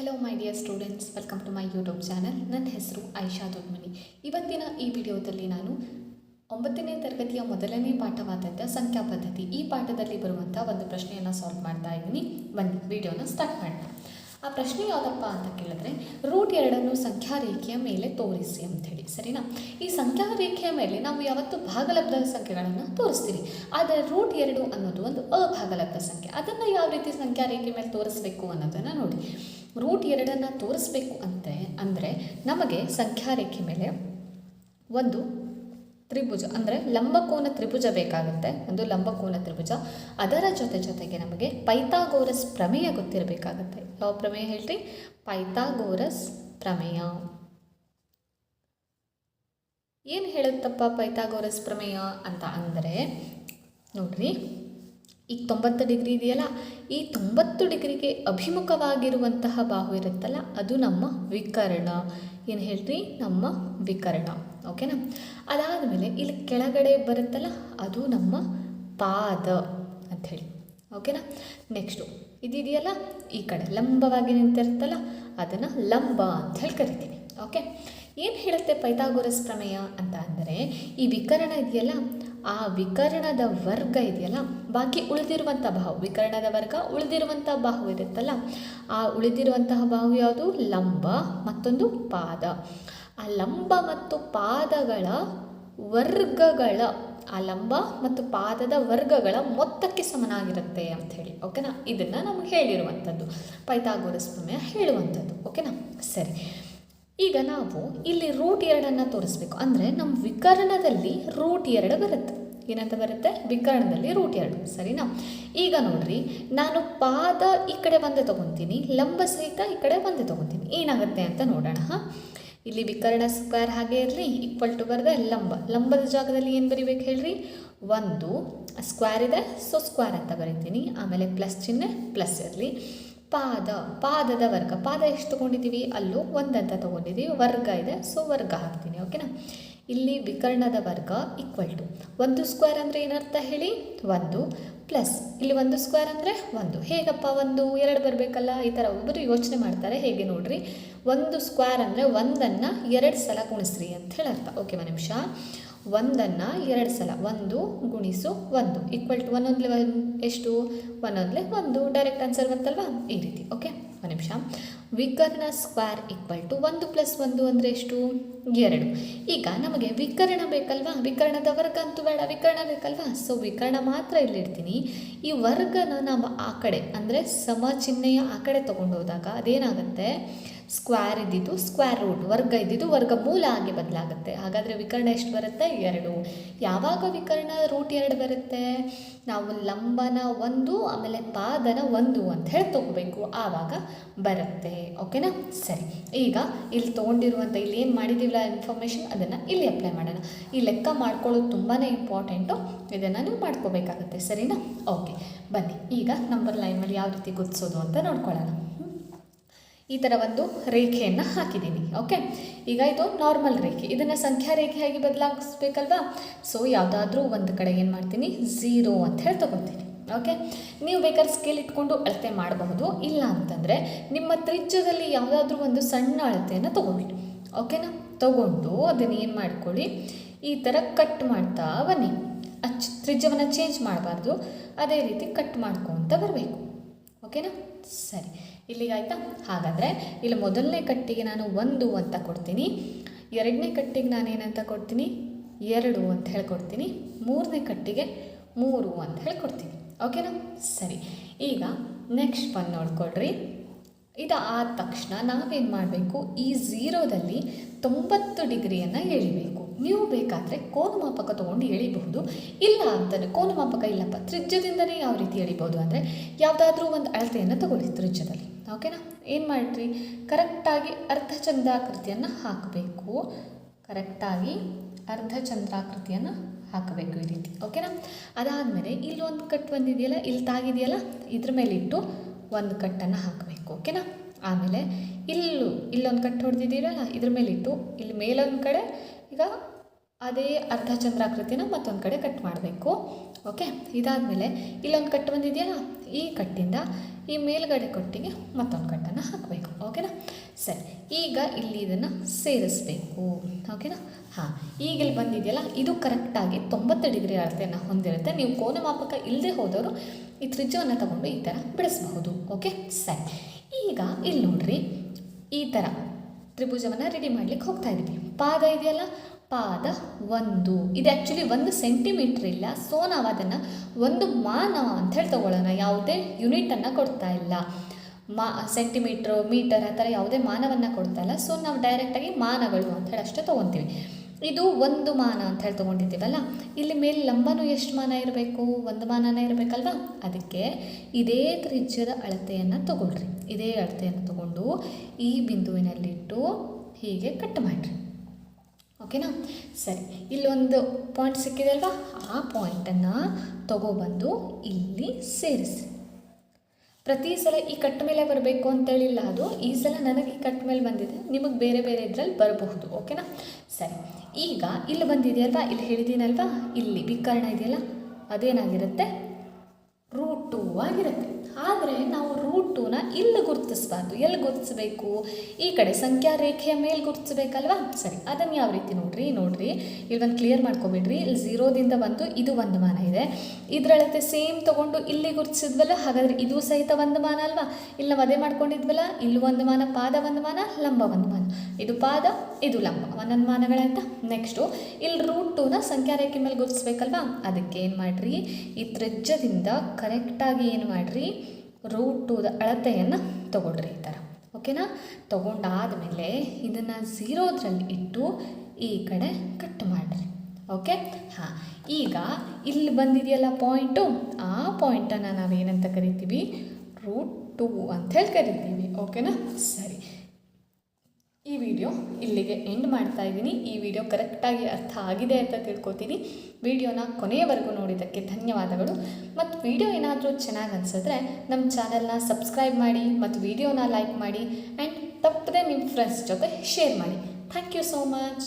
Hello my dear students welcome to my YouTube channel ನನ್ನ ಹೆಸರು ಐಶಾ ದೊಡ್ಮನಿ ಇವತ್ತಿನ ಈ ವಿಡಿಯೋದಲ್ಲಿ ನಾನು ಒಂಬತ್ತನೇ ತರಗತಿಯ ಮೊದಲನೇ ಪಾಠವಾದಂಥ ಸಂಖ್ಯಾ ಪದ್ಧತಿ. ಈ ಪಾಠದಲ್ಲಿ ಬರುವಂಥ ಒಂದು ಪ್ರಶ್ನೆಯನ್ನು ಸಾಲ್ವ್ ಮಾಡ್ತಾ ಇದ್ದೀನಿ. ಬನ್ನಿ, ವಿಡಿಯೋನ ಸ್ಟಾರ್ಟ್ ಮಾಡೋಣ. ಆ ಪ್ರಶ್ನೆ ಯಾವುದಪ್ಪ ಅಂತ ಕೇಳಿದ್ರೆ ರೂಟ್ ಎರಡನ್ನು ಸಂಖ್ಯಾ ರೇಖೆಯ ಮೇಲೆ ತೋರಿಸಿ ಅಂಥೇಳಿ, ಸರಿನಾ? ಈ ಸಂಖ್ಯಾ ರೇಖೆಯ ಮೇಲೆ ನಾವು ಯಾವತ್ತು ಭಾಗಲಬ್ಧ ಸಂಖ್ಯೆಗಳನ್ನು ತೋರಿಸ್ತೀವಿ ಆದರೆ ರೂಟ್ ಎರಡು ಅನ್ನೋದು ಒಂದು ಅಭಾಗಲಬ್ಧ ಸಂಖ್ಯೆ. ಅದನ್ನು ಯಾವ ರೀತಿ ಸಂಖ್ಯಾ ರೇಖೆ ಮೇಲೆ ತೋರಿಸ್ಬೇಕು ಅನ್ನೋದನ್ನು ನೋಡಿ. ರೂಟ್ ಎರಡನ್ನು ತೋರಿಸ್ಬೇಕು ಅಂತೆ, ಅಂದರೆ ನಮಗೆ ಸಂಖ್ಯಾ ರೇಖೆ ಮೇಲೆ ಒಂದು ತ್ರಿಭುಜ, ಅಂದರೆ ಲಂಬಕೋನ ತ್ರಿಭುಜ ಬೇಕಾಗುತ್ತೆ, ಒಂದು ಲಂಬಕೋನ ತ್ರಿಭುಜ. ಅದರ ಜೊತೆ ಜೊತೆಗೆ ನಮಗೆ ಪೈಥಾಗೋರಸ್ ಪ್ರಮೇಯ ಗೊತ್ತಿರಬೇಕಾಗುತ್ತೆ. ಯಾವ ಪ್ರಮೇಯ ಹೇಳ್ರಿ? ಪೈಥಾಗೋರಸ್ ಪ್ರಮೇಯ. ಏನು ಹೇಳುತ್ತಪ್ಪ ಪೈಥಾಗೋರಸ್ ಪ್ರಮೇಯ ಅಂತ ಅಂದರೆ, ನೋಡ್ರಿ, ಈಗ ತೊಂಬತ್ತು ಡಿಗ್ರಿ ಇದೆಯಲ್ಲ, ಈ ತೊಂಬತ್ತು ಡಿಗ್ರಿಗೆ ಅಭಿಮುಖವಾಗಿರುವಂತಹ ಬಾಹು ಇರುತ್ತಲ್ಲ, ಅದು ನಮ್ಮ ವಿಕರ್ಣ. ಏನು ಹೇಳ್ರಿ? ನಮ್ಮ ವಿಕರ್ಣ. ಓಕೆನಾ? ಅದಾದಮೇಲೆ ಇಲ್ಲಿ ಕೆಳಗಡೆ ಬರುತ್ತಲ್ಲ, ಅದು ನಮ್ಮ ಪಾದ ಹೇಳಿ. ಓಕೆನಾ? ನೆಕ್ಸ್ಟು ಇದಿದೆಯಲ್ಲ, ಈ ಕಡೆ ಲಂಬವಾಗಿ ನಿಂತಿರುತ್ತಲ್ಲ, ಅದನ್ನು ಲಂಬ ಅಂತ ಹೇಳಿ ಕರಿತೀನಿ. ಓಕೆ? ಏನು ಹೇಳುತ್ತೆ ಪೈಥಾಗೋರಸ್ ಪ್ರಮೇಯ ಅಂತ ಅಂದರೆ, ಈ ವಿಕರಣ ಇದೆಯಲ್ಲ, ಆ ವಿಕರಣದ ವರ್ಗ ಇದೆಯಲ್ಲ, ಬಾಕಿ ಉಳಿದಿರುವಂಥ ಬಾಹು, ವಿಕರಣದ ವರ್ಗ ಉಳಿದಿರುವಂಥ ಬಾಹು ಇರುತ್ತಲ್ಲ, ಆ ಉಳಿದಿರುವಂತಹ ಬಾಹು ಯಾವುದು? ಲಂಬ, ಮತ್ತೊಂದು ಪಾದ. ಆ ಲಂಬ ಮತ್ತು ಪಾದಗಳ ವರ್ಗಗಳ, ಆ ಲಂಬ ಮತ್ತು ಪಾದದ ವರ್ಗಗಳ ಮೊತ್ತಕ್ಕೆ ಸಮನಾಗಿರುತ್ತೆ ಅಂತ ಹೇಳಿ ಓಕೆನಾ ಇದನ್ನು ನಮ್ಗೆ ಹೇಳಿರುವಂಥದ್ದು. ಪೈಥಾಗೋರಸ್ ಪ್ರಮೇಯ ಹೇಳುವಂಥದ್ದು ಓಕೆನಾ ಸರಿ. ಈಗ ನಾವು ಇಲ್ಲಿ ರೂಟ್ ಎರಡನ್ನು ತೋರಿಸ್ಬೇಕು. ಅಂದರೆ ನಮ್ಮ ವಿಕರಣದಲ್ಲಿ ರೂಟ್ ಎರಡು ಬರುತ್ತೆ. ಏನಂತ ಬರುತ್ತೆ? ವಿಕರಣದಲ್ಲಿ ರೂಟ್ ಎರಡು, ಸರಿನಾ? ಈಗ ನೋಡ್ರಿ, ನಾನು ಪಾದ ಈ ಕಡೆ ಒಂದೇ ತೊಗೊತೀನಿ, ಲಂಬ ಸಹಿತ ಈ ಕಡೆ ಒಂದೇ ತೊಗೊತೀನಿ. ಏನಾಗುತ್ತೆ ಅಂತ ನೋಡೋಣ, ಹಾಂ? ಇಲ್ಲಿ ವಿಕರ್ಣ ಸ್ಕ್ವೇರ್ ಹಾಗೆ ಇರಲಿ ಈಕ್ವಲ್ ಟು ಬರೆದ ಲಂಬ. ಲಂಬದ ಜಾಗದಲ್ಲಿ ಏನು ಬರಿಬೇಕು ಹೇಳ್ರಿ? ಒಂದು ಸ್ಕ್ವೇರ್ ಇದೆ ಸೊ ಸ್ಕ್ವೇರ್ ಅಂತ ಬರಿತೀನಿ. ಆಮೇಲೆ ಪ್ಲಸ್ ಚಿಹ್ನೆ ಪ್ಲಸ್ ಇರಲಿ. ಪಾದ, ಪಾದದ ವರ್ಗ. ಪಾದ ಎಷ್ಟು ತೊಗೊಂಡಿದ್ದೀವಿ? ಅಲ್ಲೂ ಒಂದಂತ ತೊಗೊಂಡಿದ್ದೀವಿ. ವರ್ಗ ಇದೆ ಸೊ ವರ್ಗ ಹಾಕ್ತೀನಿ ಓಕೆನಾ ಇಲ್ಲಿ ವಿಕರ್ಣದ ವರ್ಗ ಈಕ್ವಲ್ ಟು ಒಂದು ಸ್ಕ್ವೇರ್ ಅಂದರೆ ಏನರ್ಥ ಹೇಳಿ? ಒಂದು ಪ್ಲಸ್ ಇಲ್ಲಿ ಒಂದು ಸ್ಕ್ವೇರ್ ಅಂದರೆ ಒಂದು. ಹೇಗಪ್ಪ ಒಂದು? ಎರಡು ಬರಬೇಕಲ್ಲ? ಈ ಥರ ಒಬ್ಬರು ಯೋಚನೆ ಮಾಡ್ತಾರೆ, ಹೇಗೆ ನೋಡ್ರಿ? ಒಂದು ಸ್ಕ್ವೇರ್ ಅಂದರೆ ಒಂದನ್ನು ಎರಡು ಸಲ ಗುಣಿಸ್ರಿ ಅಂತ ಹೇಳಿ ಅರ್ಥ ಓಕೆ ಒಂದು ನಿಮಿಷ. ಒಂದನ್ನು ಎರಡು ಸಲ, ಒಂದು ಗುಣಿಸು ಒಂದು. ಈಕ್ವಲ್ ಟು ಒಂದೊಂದ್ಲೆ ಒನ್ ಎಷ್ಟು? ಒಂದೊಂದ್ಲೆ ಒಂದು. ಡೈರೆಕ್ಟ್ ಆನ್ಸರ್ ಬಂತಲ್ವಾ? ಈ ರೀತಿ. ಓಕೆ ಒಂದು ನಿಮಿಷ. ವಿಕರ್ಣ ಸ್ಕ್ವೇರ್ ಈಕ್ವಲ್ ಟು ಒಂದು ಪ್ಲಸ್ ಒಂದು ಅಂದರೆ ಎಷ್ಟು? ಎರಡು. ಈಗ ನಮಗೆ ವಿಕರ್ಣ ಬೇಕಲ್ವಾ? ವಿಕರ್ಣದ ವರ್ಗ ಅಂತೂ ಬೇಡ, ವಿಕರ್ಣ ಬೇಕಲ್ವಾ? ಸೊ ವಿಕರ್ಣ ಮಾತ್ರ ಇಲ್ಲಿಡ್ತೀನಿ ಈ ವರ್ಗನ ನಾವು ಆ ಕಡೆ, ಅಂದರೆ ಸಮ ಚಿಹ್ನೆಯ ಆ ಕಡೆ ತೊಗೊಂಡು ಹೋದಾಗ ಅದೇನಾಗುತ್ತೆ? ಸ್ಕ್ವೇರ್ ಇದ್ದಿದ್ದು ಸ್ಕ್ವೇರ್ ರೂಟ್ ವರ್ಗ ಇದ್ದಿದ್ದು, ವರ್ಗ ಮೂಲ ಆಗಿ ಬದಲಾಗುತ್ತೆ. ಹಾಗಾದರೆ ವಿಕರ್ಣ ಎಷ್ಟು ಬರುತ್ತೆ? ಎರಡು. ಯಾವಾಗ ವಿಕರ್ಣ ರೂಟ್ ಎರಡು ಬರುತ್ತೆ? ನಾವು ಲಂಬನ ಒಂದು, ಆಮೇಲೆ ಪಾದನ ಒಂದು ಅಂತ ಹೇಳಿ ತೊಗೋಬೇಕು. ಆವಾಗ ಬರುತ್ತೆ. ಓಕೆನಾ? ಸರಿ. ಈಗ ಇಲ್ಲಿ ತೊಗೊಂಡಿರುವಂಥ ಇಲ್ಲಿ ಏನು ಮಾಡಿದ್ದೀವಲ್ಲ ಇನ್ಫಾರ್ಮೇಷನ್ ಅದನ್ನು ಇಲ್ಲಿ ಅಪ್ಲೈ ಮಾಡೋಣ. ಈ ಲೆಕ್ಕ ಮಾಡ್ಕೊಳ್ಳೋದು ತುಂಬಾ ಇಂಪಾರ್ಟೆಂಟು ಇದನ್ನು ನೀವು ಮಾಡ್ಕೋಬೇಕಾಗುತ್ತೆ. ಸರಿನಾ? ಓಕೆ. ಬನ್ನಿ. ಈಗ ನಂಬರ್ ಲೈನ್ ಮಾಡಿ ಯಾವ ರೀತಿ ಗುರ್ತಿಸೋದು ಅಂತ ನೋಡ್ಕೊಳ್ಳೋಣ. ಈ ಥರ ಒಂದು ರೇಖೆಯನ್ನು ಹಾಕಿದ್ದೀನಿ ಓಕೆ ಈಗ ಇದು ನಾರ್ಮಲ್ ರೇಖೆ. ಇದನ್ನು ಸಂಖ್ಯಾ ರೇಖೆಯಾಗಿ ಬದಲಾಗಿಸ್ಬೇಕಲ್ವಾ? ಸೊ ಯಾವುದಾದ್ರೂ ಒಂದು ಕಡೆ ಏನು ಮಾಡ್ತೀನಿ? ಝೀರೋ ಅಂತ ಹೇಳಿ ತೊಗೊತೀನಿ ಓಕೆ ನೀವು ಬೇಕಾದ್ರೆ ಸ್ಕೇಲ್ ಇಟ್ಕೊಂಡು ಅಳತೆ ಮಾಡಬಹುದು. ಇಲ್ಲ ಅಂತಂದರೆ ನಿಮ್ಮ ತ್ರಿಜ್ಯದಲ್ಲಿ ಯಾವುದಾದ್ರೂ ಒಂದು ಸಣ್ಣ ಅಳತೆಯನ್ನು ತೊಗೊಳ್ಳಿ ಓಕೆನಾ ತೊಗೊಂಡು ಅದನ್ನು ಏನು ಮಾಡ್ಕೊಳ್ಳಿ? ಈ ಥರ ಕಟ್ ಮಾಡ್ತಾ ಬನ್ನಿ. ಅಚ್, ತ್ರಿಜ್ಯವನ್ನು ಚೇಂಜ್ ಮಾಡಬಾರ್ದು. ಅದೇ ರೀತಿ ಕಟ್ ಮಾಡ್ಕೊತ ಬರಬೇಕು ಓಕೆನಾ ಸರಿ. ಇಲ್ಲಿಗಾಯ್ತಾ ಹಾಗಾದರೆ ಇಲ್ಲಿ ಮೊದಲನೇ ಕಟ್ಟಿಗೆ ನಾನು ಒಂದು ಅಂತ ಕೊಡ್ತೀನಿ. ಎರಡನೇ ಕಟ್ಟಿಗೆ ನಾನು ಏನಂತ ಕೊಡ್ತೀನಿ? ಎರಡು ಅಂತ ಹೇಳ್ಕೊಡ್ತೀನಿ. ಮೂರನೇ ಕಟ್ಟಿಗೆ ಮೂರು ಅಂತ ಹೇಳ್ಕೊಡ್ತೀನಿ. ಓಕೆನಾ ಸರಿ. ಈಗ ನೆಕ್ಸ್ಟ್ ಬಂದು ನೋಡ್ಕೊಳ್ರಿ. ಇದು ಆದ ತಕ್ಷಣ ನಾವೇನು ಮಾಡಬೇಕು? ಈ ಝೀರೋದಲ್ಲಿ ತೊಂಬತ್ತು ಡಿಗ್ರಿಯನ್ನು ಎಳಿಬೇಕು. ನೀವು ಬೇಕಾದರೆ ಕೋನ ಮಾಪಕ ತೊಗೊಂಡು ಎಳಿಬಹುದು. ಇಲ್ಲ ಅಂತಲೇ ಕೋನ ಮಾಪಕ ಇಲ್ಲಪ್ಪ ತ್ರಿಜ್ಯದಿಂದಲೇ ಯಾವ ರೀತಿ ಎಳಿಬೋದು ಅಂದರೆ ಯಾವುದಾದ್ರೂ ಒಂದು ಅಳತೆಯನ್ನು ತಗೊಳ್ಳಿ, ತ್ರಿಜ್ಯದಲ್ಲಿ. ಓಕೆನಾ? ಏನು ಮಾಡಿರಿ? ಕರೆಕ್ಟಾಗಿ ಅರ್ಧಚಂದ್ರಾಕೃತಿಯನ್ನು ಹಾಕಬೇಕು. ಕರೆಕ್ಟಾಗಿ ಅರ್ಧಚಂದ್ರಾಕೃತಿಯನ್ನು ಹಾಕಬೇಕು ಈ ರೀತಿ. ಓಕೆನಾ? ಅದಾದಮೇಲೆ ಇಲ್ಲೊಂದು ಕಟ್ ಬಂದಿದೆಯಲ್ಲ, ಇಲ್ಲಿ ತಾಗಿದೆಯಲ್ಲ, ಇದ್ರ ಮೇಲೆ ಇಟ್ಟು ಒಂದು ಕಟ್ಟನ್ನು ಹಾಕಬೇಕು. ಓಕೆನಾ? ಆಮೇಲೆ ಇಲ್ಲೂ, ಇಲ್ಲೊಂದು ಕಟ್ ಹೊಡೆದಿದ್ದೀರಲ್ಲ, ಇದ್ರ ಮೇಲೆ ಇಟ್ಟು ಇಲ್ಲಿ ಮೇಲೊಂದು ಕಡೆ ಈಗ ಅದೇ ಅರ್ಧಚಂದ್ರಾಕೃತಿನ ಮತ್ತೊಂದು ಕಡೆ ಕಟ್ ಮಾಡಬೇಕು. ಓಕೆ? ಇದಾದಮೇಲೆ ಇಲ್ಲೊಂದು ಕಟ್ಟು ಬಂದಿದೆಯಲ್ಲ, ಈ ಕಟ್ಟಿಂದ ಈ ಮೇಲ್ಗಡೆ ಕೊಟ್ಟಿಗೆ ಮತ್ತೊಂದು ಕಟ್ಟನ್ನು ಹಾಕಬೇಕು, ಓಕೆನಾ? ಸರಿ, ಈಗ ಇಲ್ಲಿ ಇದನ್ನು ಸೇರಿಸ್ಬೇಕು, ಓಕೆನಾ? ಹಾಂ, ಈಗ ಇಲ್ಲಿ ಬಂದಿದೆಯಲ್ಲ, ಇದು ಕರೆಕ್ಟಾಗಿ ತೊಂಬತ್ತು ಡಿಗ್ರಿ ಅಳತೆಯನ್ನು ಹೊಂದಿರುತ್ತೆ. ನೀವು ಕೋನಮಾಪಕ ಇಲ್ಲದೆ ಹೋದವರು ಈ ತ್ರಿಜ್ಯವನ್ನು ತಗೊಂಡು ಈ ಥರ ಬಿಡಿಸಬಹುದು, ಓಕೆ? ಸರಿ, ಈಗ ಇಲ್ಲಿ ನೋಡ್ರಿ, ಈ ಥರ ತ್ರಿಭುಜವನ್ನು ರೆಡಿ ಮಾಡ್ಲಿಕ್ಕೆ ಹೋಗ್ತಾ ಇದ್ದೀವಿ ಪಾದ ಇದೆಯಲ್ಲ ಪಾದ ಒಂದು. ಇದು ಆ್ಯಕ್ಚುಲಿ ಒಂದು ಸೆಂಟಿಮೀಟ್ರ್ ಇಲ್ಲ. ಸೊ ನಾವು ಅದನ್ನು ಒಂದು ಮಾನವ ಅಂತ ಹೇಳಿ ತಗೊಳ್ಳೋಣ. ಯಾವುದೇ ಯೂನಿಟನ್ನು ಕೊಡ್ತಾ ಇಲ್ಲ. ಮಾ ಸೆಂಟಿಮೀಟ್ರು ಮೀಟರ್ ಆ ಥರ ಯಾವುದೇ ಮಾನವನ್ನು ಕೊಡ್ತಾ ಇಲ್ಲ. ಸೊ ನಾವು ಡೈರೆಕ್ಟಾಗಿ ಮಾನಗಳು ಅಂತ ಹೇಳಿ ಅಷ್ಟೇ ತೊಗೊತೀವಿ. ಇದು ಒಂದು ಮಾನ ಅಂತ ಹೇಳಿ ತೊಗೊಂಡಿದ್ದೀವಲ್ಲ? ಇಲ್ಲಿ ಮೇಲೆ ಲಂಬನೂ ಎಷ್ಟು ಮಾನ ಇರಬೇಕು? ಒಂದು ಮಾನನೇ ಇರಬೇಕಲ್ವಾ? ಅದಕ್ಕೆ ಇದೇ ತ್ರಿಜ್ಯದ ಅಳತೆಯನ್ನು ತೊಗೊಳ್ರಿ. ಇದೇ ಅಳತೆಯನ್ನು ತಗೊಂಡು ಈ ಬಿಂದುವಿನಲ್ಲಿಟ್ಟು ಹೀಗೆ ಕಟ್ ಮಾಡಿರಿ. ಓಕೆನಾ ಸರಿ. ಇಲ್ಲೊಂದು ಪಾಯಿಂಟ್ ಸಿಕ್ಕಿದೆ ಅಲ್ವಾ ಆ ಪಾಯಿಂಟನ್ನು ತಗೊಬಂದು ಇಲ್ಲಿ ಸೇರಿಸಿ. ಪ್ರತಿ ಸಲ ಈ ಕಟ್ ಮೇಲೆ ಬರಬೇಕು ಅಂತೇಳಿಲ್ಲ ಅದು, ಈ ಸಲ ನನಗೆ ಕಟ್ ಮೇಲೆ ಬಂದಿದೆ. ನಿಮಗೆ ಬೇರೆ ಬೇರೆ ಇದರಲ್ಲಿ ಬರಬಹುದು. ಓಕೆನಾ ಸರಿ. ಈಗ ಇಲ್ಲಿ ಬಂದಿದೆಯಲ್ವಾ? ಇಲ್ಲಿ ಹೇಳಿದ್ದೀನಲ್ವಾ? ಇಲ್ಲಿ ವಿಕರ್ಣ ಇದೆಯಲ್ಲ, ಅದೇನಾಗಿರುತ್ತೆ? ರೂಟ್ ಟೂ ಆಗಿರುತ್ತೆ. ಆದರೆ ನಾವು ರೂಟ್ ಟೂನ ಇಲ್ಲಿ ಗುರುತಿಸಬಾರ್ದು. ಎಲ್ಲಿ ಗುರುತಿಸಬೇಕು? ಈ ಕಡೆ ಸಂಖ್ಯಾ ರೇಖೆಯ ಮೇಲೆ ಗುರುತಿಸಬೇಕಲ್ವಾ? ಸರಿ, ಅದನ್ನು ಯಾವ ರೀತಿ ನೋಡ್ರಿ? ನೋಡ್ರಿ ಒಂದು ಕ್ಲಿಯರ್ ಮಾಡ್ಕೊಬಿಡ್ರಿ. ಇಲ್ಲಿ ಝೀರೋದಿಂದ ಬಂದು ಇದು ಒಂದು ಮಾನ ಇದೆ. ಇದರಳತೆ ಸೇಮ್ ತೊಗೊಂಡು ಇಲ್ಲಿ ಗುರುತಿಸಿದ್ವಲ್ಲ, ಹಾಗಾದರೆ ಇದು ಸಹಿತ ಒಂದು ಮಾನ ಅಲ್ವಾ? ಇಲ್ಲಿ ನಾವು ಅದೇ ಮಾಡ್ಕೊಂಡಿದ್ವಲ್ಲ, ಇಲ್ಲಿ ಒಂದು ಮಾನ, ಪಾದ ಒಂದು ಮಾನ, ಲಂಬ ಒಂದು ಮಾನ. ಇದು ಪಾದ ಇದು ಲಂಬ ಒಂದೊಂದು ಮಾನಗಳಾಯ್ತಾ ನೆಕ್ಸ್ಟು ಇಲ್ಲಿ ರೂಟ್ ಟೂನ ಸಂಖ್ಯಾ ರೇಖೆ ಮೇಲೆ ಗುರುತಿಸ್ಬೇಕಲ್ವಾ? ಅದಕ್ಕೆ ಏನು ಮಾಡಿರಿ? ಈ ತ್ರಿಜ್ಯದಿಂದ ಕರೆಕ್ಟಾಗಿ ಏನು ಮಾಡಿರಿ? ರೂಟ್ ಟೂದ ಅಳತೆಯನ್ನು ತಗೊಳ್ರಿ ಈ ಥರ ಓಕೆನಾ ತಗೊಂಡಾದಮೇಲೆ ಇದನ್ನು ಝೀರೋದ್ರಲ್ಲಿ ಇಟ್ಟು ಈ ಕಡೆ ಕಟ್ ಮಾಡಿರಿ. ಓಕೆ ಹಾಂ, ಈಗ ಇಲ್ಲಿ ಬಂದಿದೆಯಲ್ಲ ಪಾಯಿಂಟು ಆ ಪಾಯಿಂಟನ್ನು ನಾವೇನಂತ ಕರಿತೀವಿ? ರೂಟ್ ಟೂ ಅಂತ ಹೇಳಿ ಕರಿತೀವಿ. ಓಕೆನಾ ಸರಿ. ಈ ವಿಡಿಯೋ ಇಲ್ಲಿಗೆ ಎಂಡ್ ಮಾಡ್ತಾ ಇದ್ದೀನಿ. ಈ ವಿಡಿಯೋ ಕರೆಕ್ಟಾಗಿ ಅರ್ಥ ಆಗಿದೆ ಅಂತ ತಿಳ್ಕೊತೀನಿ. ವಿಡಿಯೋನ ಕೊನೆಯವರೆಗೂ ನೋಡಿದ್ದಕ್ಕೆ ಧನ್ಯವಾದಗಳು. ಮತ್ತು ವಿಡಿಯೋ ಏನಾದರೂ ಚೆನ್ನಾಗಿ ಅನಿಸಿದ್ರೆ ನಮ್ಮ ಚಾನಲ್ನ ಸಬ್ಸ್ಕ್ರೈಬ್ ಮಾಡಿ ಮತ್ತು ವಿಡಿಯೋನ ಲೈಕ್ ಮಾಡಿ ಆ್ಯಂಡ್ ತಪ್ಪದೆ ನಿಮ್ಮ ಫ್ರೆಂಡ್ಸ್ ಜೊತೆ ಶೇರ್ ಮಾಡಿ. Thank you so much